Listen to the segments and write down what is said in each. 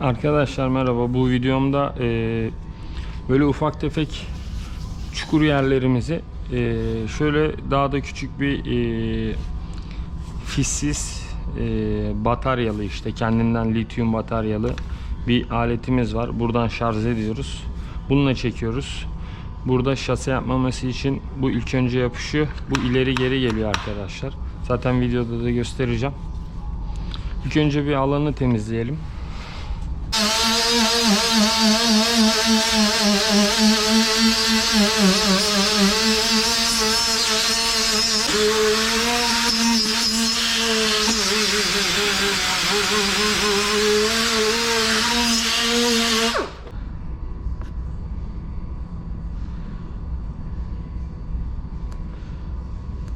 Arkadaşlar merhaba. Bu videomda e, böyle ufak tefek çukur yerlerimizi e, şöyle daha da küçük bir e, fissiz e, bataryalı işte kendinden lityum bataryalı bir aletimiz var. Buradan şarj ediyoruz. Bununla çekiyoruz. Burada şase yapmaması için bu ilk önce yapışıyor. Bu ileri geri geliyor arkadaşlar. Zaten videoda da göstereceğim. İlk önce bir alanı temizleyelim.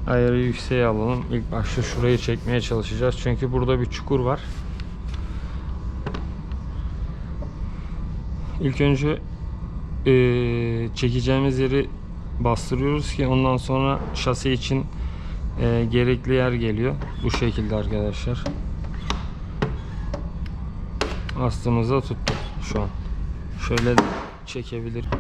Ayarı yükseğe alalım. İlk başta şurayı çekmeye çalışacağız. Çünkü burada bir çukur var. İlk önce eee, çekeceğimiz yeri bastırıyoruz ki ondan sonra şase için eee, gerekli yer geliyor. Bu şekilde arkadaşlar. Astığımızda tuttu şu an. Şöyle çekebilirim.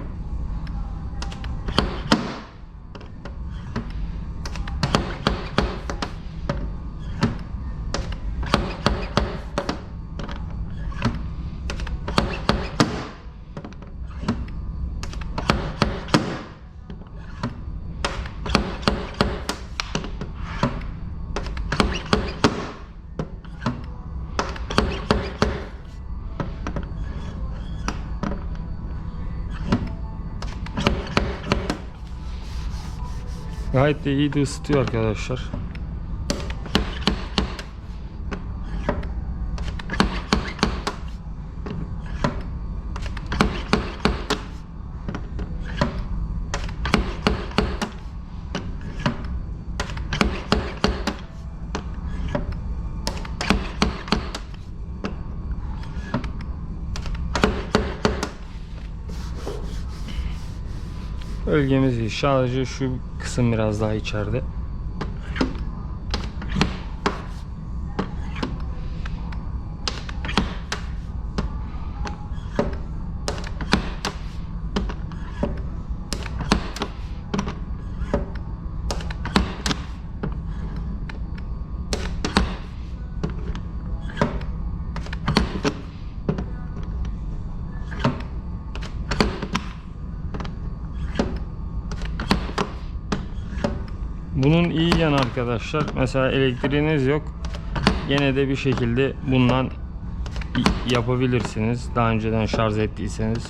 Gayet de iyi de ısıtıyor arkadaşlar. Bölgemiz. Sadece şu kısım biraz daha içeride. Bunun iyi yanı arkadaşlar. Mesela elektriğiniz yok. Gene de bir şekilde bundan yapabilirsiniz. Daha önceden şarj ettiyseniz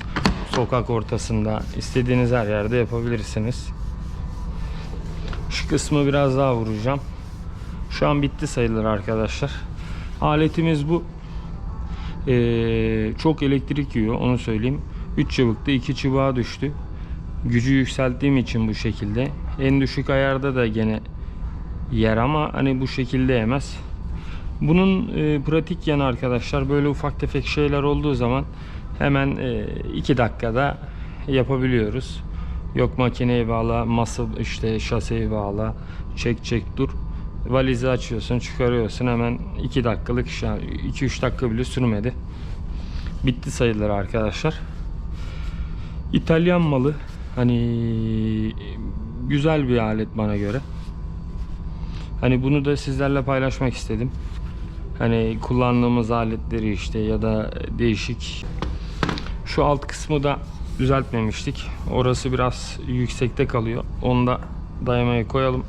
sokak ortasında istediğiniz her yerde yapabilirsiniz. Şu kısmı biraz daha vuracağım. Şu an bitti sayılır arkadaşlar. Aletimiz bu. Ee, çok elektrik yiyor onu söyleyeyim. 3 çubukta 2 çubuğa düştü. Gücü yükselttiğim için bu şekilde. En düşük ayarda da gene yer ama hani bu şekilde yemez. Bunun e, pratik yanı arkadaşlar böyle ufak tefek şeyler olduğu zaman hemen 2 dakikada yapabiliyoruz. Yok makineyi bağla, masa işte şaseyi bağla, çek çek dur. Valizi açıyorsun, çıkarıyorsun hemen 2 dakikalık iş. 2-3 dakika bile sürmedi. Bitti sayılır arkadaşlar. İtalyan malı. Hani güzel bir alet bana göre. Hani bunu da sizlerle paylaşmak istedim. Hani kullandığımız aletleri işte ya da değişik. Şu alt kısmı da düzeltmemiştik. Orası biraz yüksekte kalıyor. Onu da dayamaya koyalım.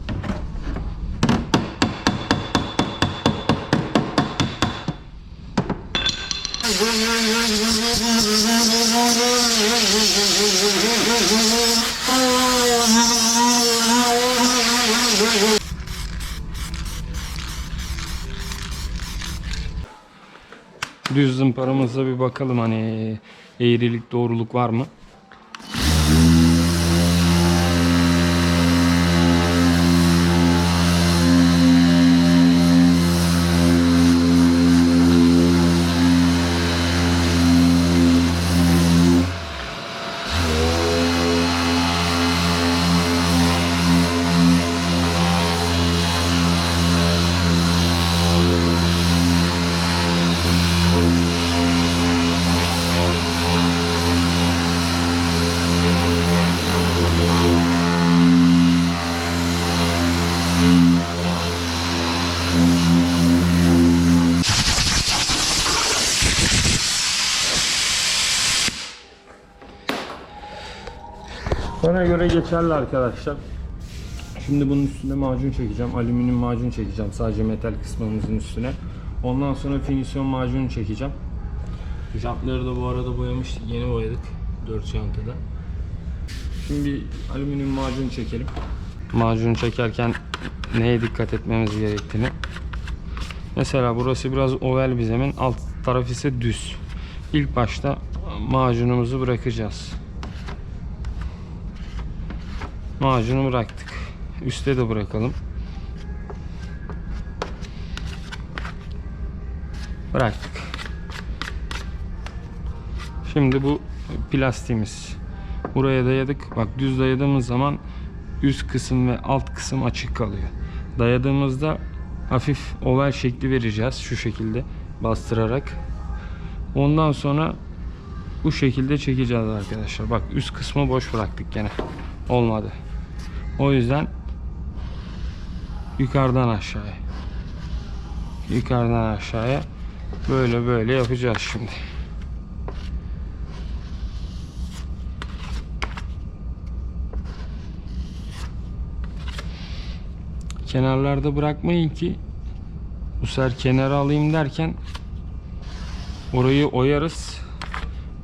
Düz zımparamıza bir bakalım hani eğrilik doğruluk var mı? Bana göre geçerli arkadaşlar. Şimdi bunun üstüne macun çekeceğim. Alüminyum macun çekeceğim sadece metal kısmımızın üstüne. Ondan sonra finisyon macunu çekeceğim. Jantları da bu arada boyamıştık. Yeni boyadık. 4 jantada. Şimdi bir alüminyum macun çekelim. Macun çekerken neye dikkat etmemiz gerektiğini. Mesela burası biraz oval bir zemin. Alt taraf ise düz. İlk başta macunumuzu bırakacağız. Macunu bıraktık. Üste de bırakalım. Bıraktık. Şimdi bu plastiğimiz. Buraya dayadık. Bak düz dayadığımız zaman üst kısım ve alt kısım açık kalıyor. Dayadığımızda hafif oval şekli vereceğiz. Şu şekilde bastırarak. Ondan sonra bu şekilde çekeceğiz arkadaşlar. Bak üst kısmı boş bıraktık gene. Olmadı. O yüzden yukarıdan aşağıya yukarıdan aşağıya böyle böyle yapacağız şimdi. Kenarlarda bırakmayın ki bu sefer kenara alayım derken orayı oyarız.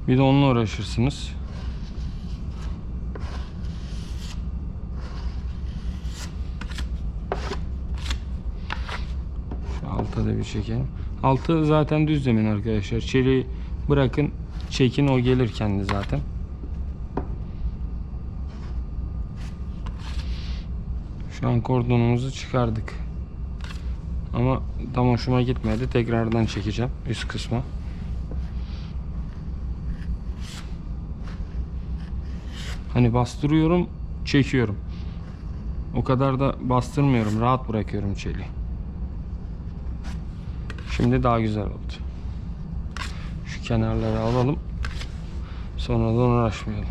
Bir de onunla uğraşırsınız. Şu alta da bir çekelim. Altı zaten düz zemin arkadaşlar. Çeliği bırakın, çekin o gelir kendi zaten. Şu an kordonumuzu çıkardık. Ama tam hoşuma gitmedi. Tekrardan çekeceğim üst kısma. Hani bastırıyorum, çekiyorum. O kadar da bastırmıyorum. Rahat bırakıyorum çeliği. Şimdi daha güzel oldu. Şu kenarları alalım. Sonradan uğraşmayalım.